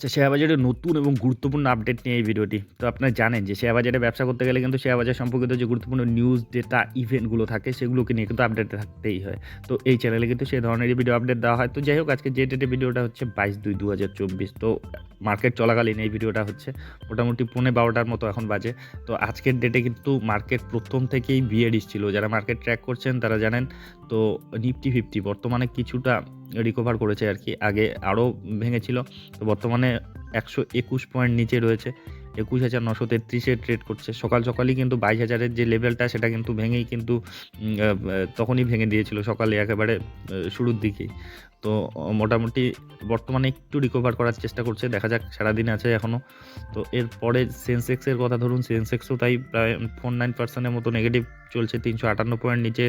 আচ্ছা শেয়ার বাজারে নতুন এবং গুরুত্বপূর্ণ আপডেট নিয়ে এই ভিডিওটি। তো আপনারা জানেন যে শেয়ার বাজারে ব্যবসা করতে গেলে কিন্তু শেয়ার বাজার সম্পর্কিত যে গুরুত্বপূর্ণ নিউজ ডেটা ইভেন্টগুলো থাকে, সেগুলোকে নিয়ে কিন্তু আপডেট থাকতেই হয়। তো এই চ্যানেলে কিন্তু সেই ধরনেরই ভিডিও আপডেট দেওয়া হয়। তো যাই হোক, আজকে যে ডেটে ভিডিওটা হচ্ছে বাইশ দুই দু হাজার চব্বিশ। তো মার্কেট চলাকালীন এই ভিডিওটা হচ্ছে। মোটামুটি পৌনে বারোটার মতো এখন বাজে। তো আজকের ডেটে কিন্তু মার্কেট প্রথম থেকেই বিএডিস ছিল। যারা মার্কেট ট্র্যাক করছেন তারা জানেন, তো নিফটি ফিফটি বর্তমানে কিছুটা রিকভার করেছে আর কি। আগে আরও ভেঙেছিল, তো বর্তমানে একশো একুশ পয়েন্ট নিচে রয়েছে। একুশ হাজার নশো তেত্রিশে ট্রেড করছে। সকাল সকালই কিন্তু বাইশ হাজারের যে লেভেলটা সেটা কিন্তু ভেঙেই কিন্তু তখনই ভেঙে দিয়েছিল। সকালে একেবারে শুরুর দিকেই। তো মোটামুটি বর্তমানে একটু রিকভার করার চেষ্টা করছে, দেখা যাক সারাদিন আছে এখনও তো এরপরে সেন্সেক্সের কথা ধরুন সেন্সেক্সও তাই প্রায় ফোর নাইন পার্সেন্টের মতো নেগেটিভ চলছে, তিনশো আটান্ন পয়েন্ট নিচে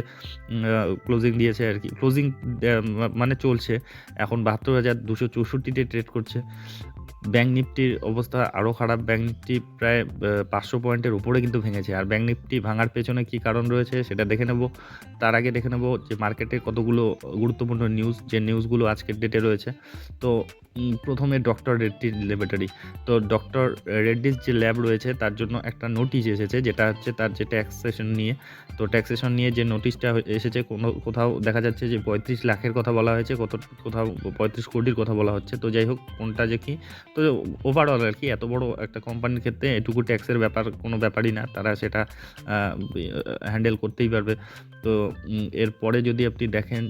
ক্লোজিং দিয়েছে আর কি। ক্লোজিং মানে চলছে, এখন বাহাত্তর হাজার দুশো চৌষট্টিতে ট্রেড করছে। ব্যাঙ্ক নিফটির অবস্থা আরও খারাপ ব্যাঙ্ক নিফটি প্রায় পাঁচশো পয়েন্টের উপরে কিন্তু ভেঙেছে। আর ব্যাঙ্ক নিফটি ভাঙার পেছনে কী কারণ রয়েছে সেটা দেখে নেব। তার আগে দেখে নেব যে মার্কেটে কতগুলো গুরুত্বপূর্ণ নিউজ যে নিউজগুলো আজকের ডেটে রয়েছে। তো প্রথমে ডক্টর রেড্ডির ল্যাবরেটরি তো ডক্টর রেড্ডির যে ল্যাব রয়েছে, তার জন্য একটা নোটিশ এসেছে, যেটা হচ্ছে তার যে ট্যাক্সেশন নিয়ে। তো ট্যাক্সেশন নিয়ে যে নোটিশটা এসেছে, কোনো, কোথাও দেখা যাচ্ছে যে পঁয়ত্রিশ লাখের কথা বলা হয়েছে, কত, কোথাও পঁয়ত্রিশ কোটির কথা বলা হচ্ছে। তো, যাই হোক, কোনটা যে কি? তো ওভারঅল আর কি, এত বড় একটা কোম্পানির ক্ষেত্রে এটুকু ট্যাক্সের ব্যাপার কোনো ব্যাপারই না, তারা সেটা হ্যান্ডেল করতেই পারবে। তো এরপরে যদি আপনি দেখেন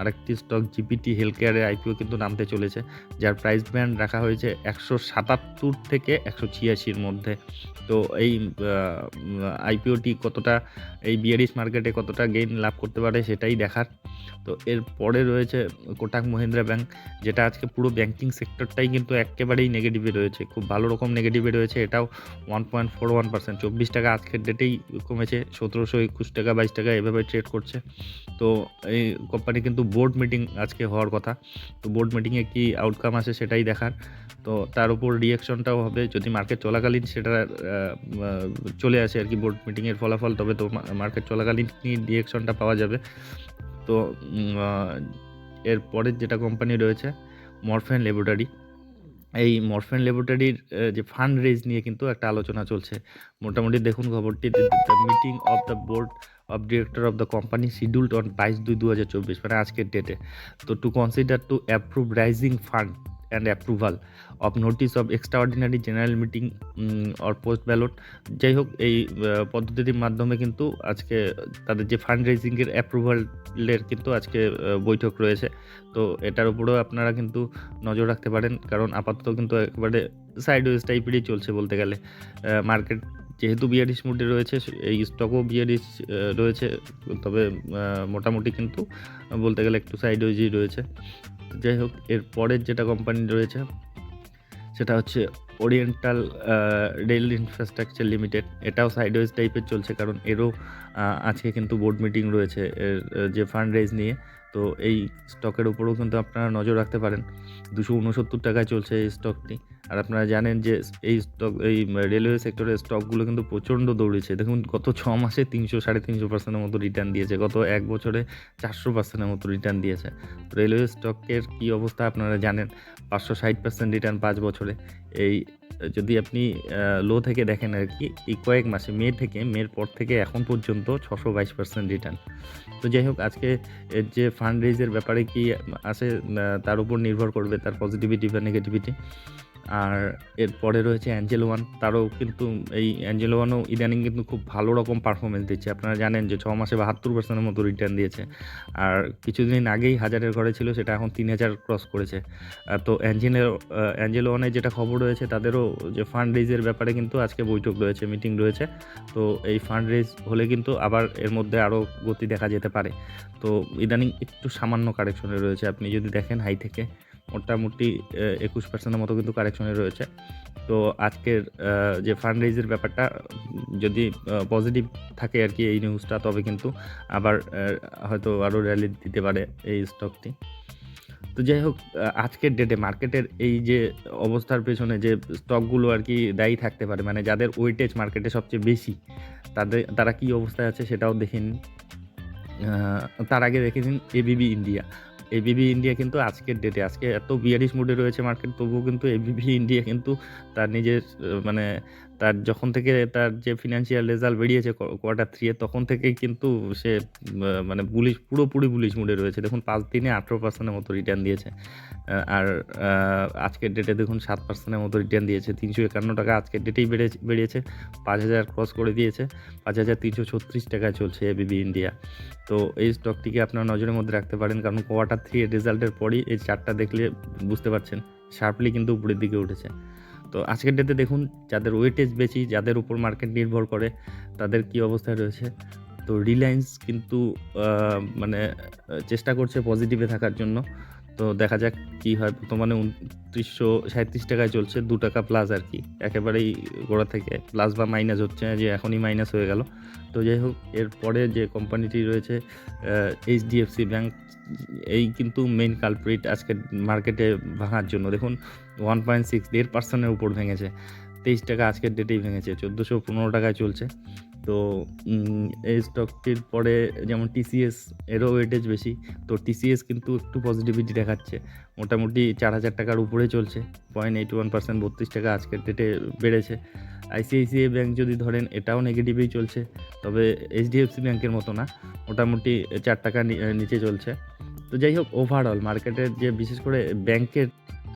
আরেকটি স্টক জিপিটি হেলথ কেয়ারের আইপিও কিন্তু নামতে চলেছে, যার প্রাইস ব্যান্ড রাখা হয়েছে একশো সাতাত্তর থেকে একশো ছিয়াশির মধ্যে। তো এই আইপিওটি কতটা, এই বিয়ারিশ মার্কেটে কতটা গেইন লাভ করতে পারে সেটাই দেখার। তো এরপরে রয়েছে কোটাক মহিন্দ্রা ব্যাংক, যেটা আজকে পুরো ব্যাংকিং সেক্টরটাই কিন্তু একেবারেই নেগেটিভে রয়েছে। খুব ভালো রকম নেগেটিভে রয়েছে, এটাও one point four one percent চব্বিশ টাকা আজকের ডেটেই কমেছে, সতেরোশো একুশ টাকা, বাইশ টাকা এভাবে ট্রেড করছে। তো এই কোম্পানি কিন্তু বোর্ড মিটিং আজকে হওয়ার কথা। তো বোর্ড মিটিংয়ে কী আউটকাম আসে সেটাই দেখার। তো তার উপর রিয়াকশনটাও হবে। যদি মার্কেট চলাকালীন সেটা চলে আসে আর কি বোর্ড মিটিংয়ের ফলাফল, তবে তো মার্কেট চলাকালীন রিয়াকশনটা পাওয়া যাবে। তো এরপরের যেটা কোম্পানি রয়েছে মরফেন ল্যাবরেটরি এই মরফেন ল্যাবরেটরির যে ফান্ড রেজ নিয়ে কিন্তু একটা আলোচনা চলছে। মোটামুটি দেখুন খবরটি the meeting of the board of director of the company scheduled on বাইশ দুই দু হাজার চব্বিশ মানে আজকের ডেটে তো to consider to approve raising fund and approval of notice of extraordinary general meeting or post ballot যাই হোক, এই পদ্ধতির মাধ্যমে কিন্তু আজকে তাদের যে ফান্ড রেজিংয়ের অ্যাপ্রুভালের কিন্তু আজকে বৈঠক রয়েছে। তো এটার উপরেও আপনারা কিন্তু নজর রাখতে পারেন, কারণ আপাতত কিন্তু একেবারে সাইড ওয়েজ টাইপেরই চলছে বলতে গেলে। মার্কেট যেহেতু বিয়ারিশ মুডে রয়েছে এই স্টকও বিয়ারিশ রয়েছে, তবে মোটামুটি কিন্তু, বলতে গেলে একটু সাইড ওয়েজই রয়েছে। যাই হোক, এর পরের যেটা কোম্পানি রয়েছে, সেটা হচ্ছে ওরিয়েন্টাল রেল ইনফ্রাস্ট্রাকচার লিমিটেড এটাও সাইডওয়েজ টাইপের চলছে, কারণ এরও আজকে কিন্তু বোর্ড মিটিং রয়েছে, এর যে ফান্ড রেজ নিয়ে। তো এই স্টকের উপরেও কিন্তু আপনারা নজর রাখতে পারেন। দুশো উনসত্তর টাকায় চলছে এই স্টকটি আর আপনারা জানেন যে এই স্টক এই রেলওয়ে সেক্টরের স্টকগুলো কিন্তু প্রচণ্ড দৌড়েছে। দেখুন, গত ছ মাসে তিনশো, সাড়ে তিনশো পার্সেন্টের মতো রিটার্ন দিয়েছে। গত এক বছরে চারশো পার্সেন্টের মতো রিটার্ন দিয়েছে। রেলওয়ে স্টকের কী অবস্থা আপনারা জানেন? পাঁচশো, ষাট পার্সেন্ট রিটার্ন পাঁচ বছরে। এই, যদি আপনি লো থেকে দেখেন আর কি, এই কয়েক মাসে, মে থেকে, মের পর থেকে এখন পর্যন্ত ছশো বাইশ পার্সেন্ট রিটার্ন তো যাই হোক, আজকে এর যে ফান্ড রেজের ব্যাপারে কি আসে তার উপর নির্ভর করবে তার পজিটিভিটি বা নেগেটিভিটি আর এরপরে রয়েছে অ্যাঞ্জেল ওয়ান তারও কিন্তু এই অ্যাঞ্জেল ওয়ানও ইদানিং কিন্তু খুব ভালো রকম পারফরমেন্স দিচ্ছে। আপনারা জানেন যে ছ মাসে বাহাত্তর পার্সেন্টের মতো রিটার্ন দিয়েছে। আর কিছুদিন আগেই হাজারের ঘরে ছিল, সেটা এখন তিন হাজার ক্রস করেছে। তো অ্যাঞ্জেলের অ্যাঞ্জেল ওয়ানের যেটা খবর রয়েছে, তাদেরও যে ফান্ড রেজের ব্যাপারে কিন্তু আজকে বৈঠক রয়েছে মিটিং রয়েছে। তো এই ফান্ড রেজ হলে কিন্তু আবার এর মধ্যে আরও গতি দেখা যেতে পারে। তো ইদানিং একটু সামান্য কারেকশনে রয়েছে। আপনি যদি দেখেন হাই থেকে। মোটামুটি একুশ পার্সেন্টের মতো কিন্তু কারেকশনে রয়েছে। তো আজকের যে ফান্ড রেজের ব্যাপারটা, যদি পজিটিভ থাকে আর কি এই নিউজটা তবে কিন্তু আবার হয়তো আরও র্যালি দিতে পারে এই স্টকটি তো যাই হোক আজকের ডেটে মার্কেটের এই যে অবস্থার পেছনে যে স্টকগুলো আর কি দায়ী থাকতে পারে মানে যাদের ওয়েটেজ মার্কেটে সবচেয়ে বেশি, তাদের, তারা কি অবস্থায় আছে সেটাও দেখে নিন। তার আগে দেখে নিন এবিবি ইন্ডিয়া এবিবি ইন্ডিয়া কিন্তু আজকের ডেটে আজকে এত বিয়ারিশ মুডে রয়েছে মার্কেট তবুও কিন্তু এবিবি ইন্ডিয়া কিন্তু তার নিজের মানে তার যখন থেকে তার যে ফিনান্সিয়াল রেজাল্ট বেরিয়েছে কোয়ার্টার থ্রি তখন থেকেই কিন্তু সে মানে বুলিশ পুরোপুরি বুলিশ মুডে রয়েছে। দেখুন, পাঁচ দিনে আঠেরো পার্সেন্টের মতো রিটার্ন দিয়েছে। আর আজকের ডেটে দেখুন, সাত পার্সেন্টের মতো রিটার্ন দিয়েছে। তিনশো একান্ন টাকা আজকের ডেটেই বেড়ে বেরিয়েছে পাঁচ হাজার ক্রস করে দিয়েছে। পাঁচ হাজার তিনশো ছত্রিশ টাকায় চলছে এবিবি ইন্ডিয়া তো এই স্টকটিকে আপনার নজরের মধ্যে রাখতে পারেন, কারণ কোয়ার্টার থ্রি রেজাল্টের পরই এই চারটা দেখলে বুঝতে পারছেন শার্পলি কিন্তু উপরের দিকে উঠেছে। তো আজকের ডেটে দেখুন, যাদের ওয়েটেজ বেশি, যাদের উপর মার্কেট নির্ভর করে, তাদের কি অবস্থায় রয়েছে? তো রিলায়েন্স কিন্তু মানে চেষ্টা করছে পজিটিভে থাকার জন্য। তো দেখা যাক কি হয়। বর্তমানে উনত্রিশশো সাঁত্রিশ টাকায় চলছে দু টাকা প্লাস আর কি। একেবারেই গোড়া থেকে প্লাস বা মাইনাস হচ্ছে যে এখনই মাইনাস হয়ে গেল। তো যাই হোক এরপরে যে কোম্পানিটি রয়েছে এইচডিএফসি ব্যাংক এই কিন্তু মেইন কালপ্রিট আজকে মার্কেটে ভাঙার জন্য। দেখুন ওয়ান পয়েন্ট সিক্স দেড় পার্সেন্টের উপর ভেঙেছে। তেইশ টাকা আজকের ডেটেই ভেঙেছে। চোদ্দোশো পনেরো টাকায় চলছে। তো এই স্টকটির পরে যেমন টিসিএস এরও ওয়েটেজ বেশি, তো টিসিএস কিন্তু একটু পজিটিভিটি দেখাচ্ছে। মোটামুটি চার হাজার টাকার উপরে চলছে পয়েন্ট এইট ওয়ান পার্সেন্ট বত্রিশ টাকা আজকের ডেটে বেড়েছে। আইসিআইসিআই ব্যাঙ্ক যদি ধরেন, এটাও নেগেটিভই চলছে, তবে এইচডিএফসি ব্যাঙ্কের মতো না, মোটামুটি চার টাকা নিচে চলছে। তো যাই হোক ওভারঅল মার্কেটের যে, বিশেষ করে ব্যাংকের